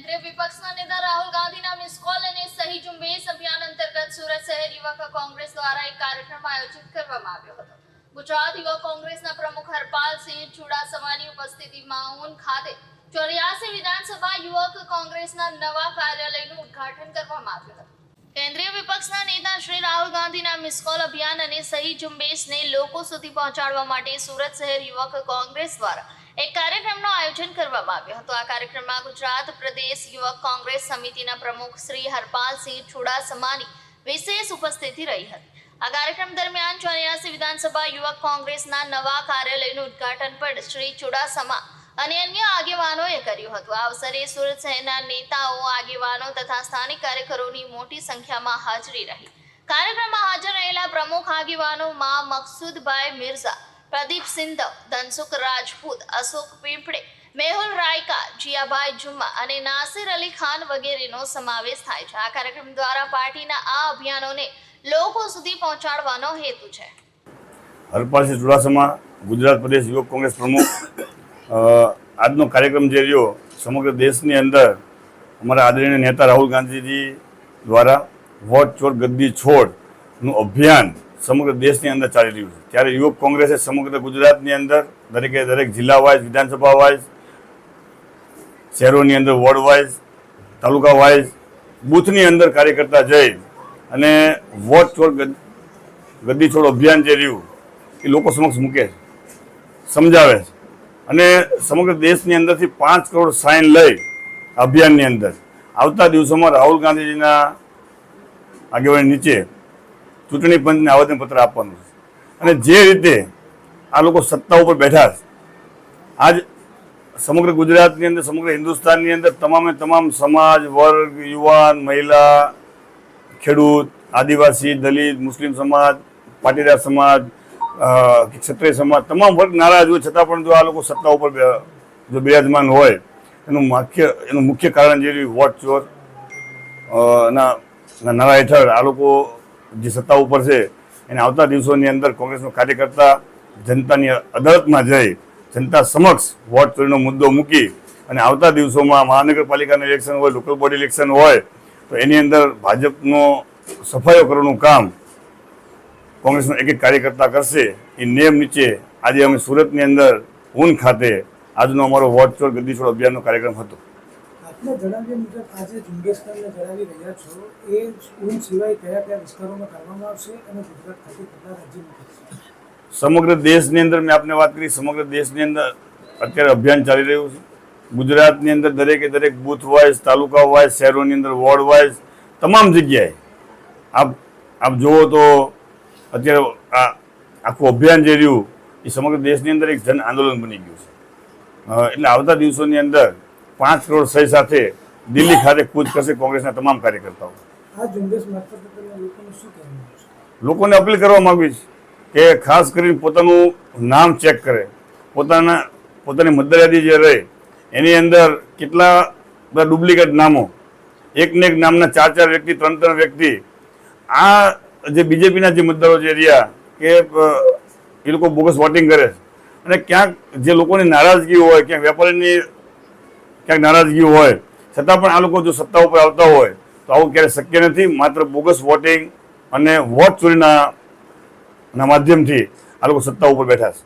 કેન્દ્રીય વિપક્ષના નેતા રાહુલ ગાંધીના મિસ કોલ અને સહી ઝુંબેશ અભિયાન અંતર્ગત સુરત શહેર યુવક કોંગ્રેસ દ્વારા એક કાર્યક્રમ આયોજિત કરવામાં આવ્યો હતો. ગુજરાત યુવક કોંગ્રેસના પ્રમુખ હરપાલસિંહ ચુડાસમાની ઉપસ્થિતિમાં ઉન ખાતે ચોર્યાસી વિધાનસભા યુવક કોંગ્રેસના નવા કાર્યાલયનું ઉદ્ઘાટન કરવામાં આવ્યું હતું. કેન્દ્રીય વિપક્ષના નેતા શ્રી રાહુલ ગાંધીના મિસકોલ અભિયાન અને સહી ઝુંબેશને લોકો સુધી પહોંચાડવા માટે સુરત શહેર યુવક કોંગ્રેસ દ્વારા એક કાર્યક્રમનું આયોજન કરવામાં આવ્યું હતું. આ કાર્યક્રમમાં ગુજરાત પ્રદેશ યુવક કોંગ્રેસ સમિતિના પ્રમુખ શ્રી હરપાલસિંહ ચુડાસમાની વિશેષ ઉપસ્થિતિ રહી હતી. આ કાર્યક્રમ દરમિયાન ચોર્યાસી વિધાનસભા યુવક કોંગ્રેસના નવા કાર્યાલયનું ઉદ્ઘાટન પણ શ્રી ચુડાસમા અને અન્ય આગેવાનોએ કર્યું હતું. આ અવસરે સુરત શહેરના નેતાઓ, આગેવાનો તથા સ્થાનિક કાર્યકરોની મોટી સંખ્યામાં હાજરી રહી. કાર્યક્રમમાં હાજર રહેલા પ્રમુખ આગેવાનોમાં મકસુદભાઈ મિર્ઝા પ્રદીપ સિંધવ, ધનસુખ રાજપૂત, અશોક પીંપડે મેહુલ રાયકા, જીયાભાઈ જુમ્મા અને નાસિર અલી ખાન વગેરેનો સમાવેશ થાય છે. આ કાર્યક્રમ દ્વારા પાર્ટીના આ અભિયાનોને લોકો સુધી પહોંચાડવાનો હેતુ છે. હરપાલસિંહ ચુડાસમા, ગુજરાત પ્રદેશ યુવક કોંગ્રેસ પ્રમુખ. આજનો કાર્યક્રમ જે રહ્યો, સમગ્ર દેશની અંદર અમારા આદરણીય નેતા રાહુલ ગાંધીજી દ્વારા વોટ ચોર ગદ્દી છોડનું અભિયાન સમગ્ર દેશની અંદર ચાલી રહ્યું છે. ત્યારે યુવક કોંગ્રેસે સમગ્ર ગુજરાતની અંદર, દરેકે દરેક જિલ્લા વાઇઝ, વિધાનસભા વાઇઝ, શહેરોની અંદર, વોર્ડ વાઇઝ, તાલુકા વાઇઝ, બૂથની અંદર કાર્યકર્તા જઈ અને વોટ છોડ ગદ્દી છોડ અભિયાન જે રહ્યું, એ લોકો સમક્ષ મૂકે છે. સમજાવે છે. અને સમગ્ર દેશની અંદરથી પાંચ કરોડ સાઇન લઈ અભિયાનની અંદર. આવતા દિવસોમાં રાહુલ ગાંધીજીના આગેવાની નીચે ચૂંટણી પંચને આવેદનપત્ર આપવાનું છે. અને જે રીતે આ લોકો સત્તા ઉપર બેઠા છે, આજ સમગ્ર ગુજરાતની અંદર, સમગ્ર હિન્દુસ્તાનની અંદર તમામે તમામ સમાજ, વર્ગ, યુવાન, મહિલા, ખેડૂત, આદિવાસી, દલિત, મુસ્લિમ સમાજ, પાટીદાર સમાજ ક્ષત્રિય સમાજ, તમામ વર્ગ નારાજ હોય, છતાં પણ જો આ લોકો સત્તા ઉપર જો બિરાજમાન હોય, એનું મુખ્ય એનું મુખ્ય કારણ જે વોટ ચોર ના, નારા હેઠળ આ લોકો જે સત્તા ઉપર છે, એને આવતા દિવસોની અંદર કોંગ્રેસનો કાર્યકર્તા જનતાની અદાલતમાં જઈ જનતા સમક્ષ વોટ ચોરીનો મુદ્દો મૂકી અને આવતા દિવસોમાં મહાનગરપાલિકાનું ઇલેક્શન હોય લોકલ બોડી ઇલેક્શન હોય, તો એની અંદર ભાજપનો સફાઈઓ કરવાનું કામ કોંગ્રેસનો એક એક કાર્યકર્તા કરશે. એ નિયમ નીચે આજે અમે સુરતની અંદર ઊન ખાતે આજનો અમારો વોટ ચોર ગદ્દી છોડ અભિયાનનો કાર્યક્રમ હતો. આપને જણાવ્યા મુજબ આજે ઝુંબેશ જણાવી રહ્યા છો, એ સ્કૂલ સિવાય કયા કયા વિસ્તારોમાં કરવામાં આવશે અને ગુજરાત ખાતે કેટલા રાજ્યમાં થશે સમગ્ર દેશની અંદર મેં આપને વાત કરી, સમગ્ર દેશની અંદર અત્યારે અભિયાન ચાલી રહ્યું છે. ગુજરાતની અંદર દરેકે દરેક બૂથ વાઇઝ, તાલુકા વાઇઝ, શહેરોની અંદર વોર્ડ વાઇઝ, તમામ જગ્યાએ આપ આપ જુઓ તો અત્યારે આ આખું અભિયાન જે રહ્યું, એ સમગ્ર દેશની અંદર એક જન આંદોલન બની ગયું છે. એટલે આવતા દિવસોની અંદર પાંચ કરોડ સહી સાથે દિલ્હી ખાતે કૂચ કરશે કોંગ્રેસના તમામ કાર્યકર્તાઓ. લોકોને અપીલ કરવા માંગવી કે ખાસ કરીને પોતાનું નામ ચેક કરે. પોતાના પોતાની મતદારયાદી જે રહે એની અંદર કેટલા બધા ડુપ્લિકેટ નામો. એક ને એક નામના ચાર ચાર વ્યક્તિ ત્રણ ત્રણ વ્યક્તિ. આ જે બીજેપીના જે મતદારો જે રહ્યા કે એ લોકો બોગસ વોટિંગ કરે છે. અને ક્યાંક જે લોકોની નારાજગી હોય ક્યાંક વેપારીની ક્યાંક નારાજગી હોય, છતાં પણ આ લોકો જો સત્તા ઉપર આવતા હોય, તો આવું ક્યારેય શક્ય નથી. માત્ર બોગસ વોટિંગ અને વોટ ચોરીના માધ્યમથી આ લોકો સત્તા ઉપર બેઠા છે.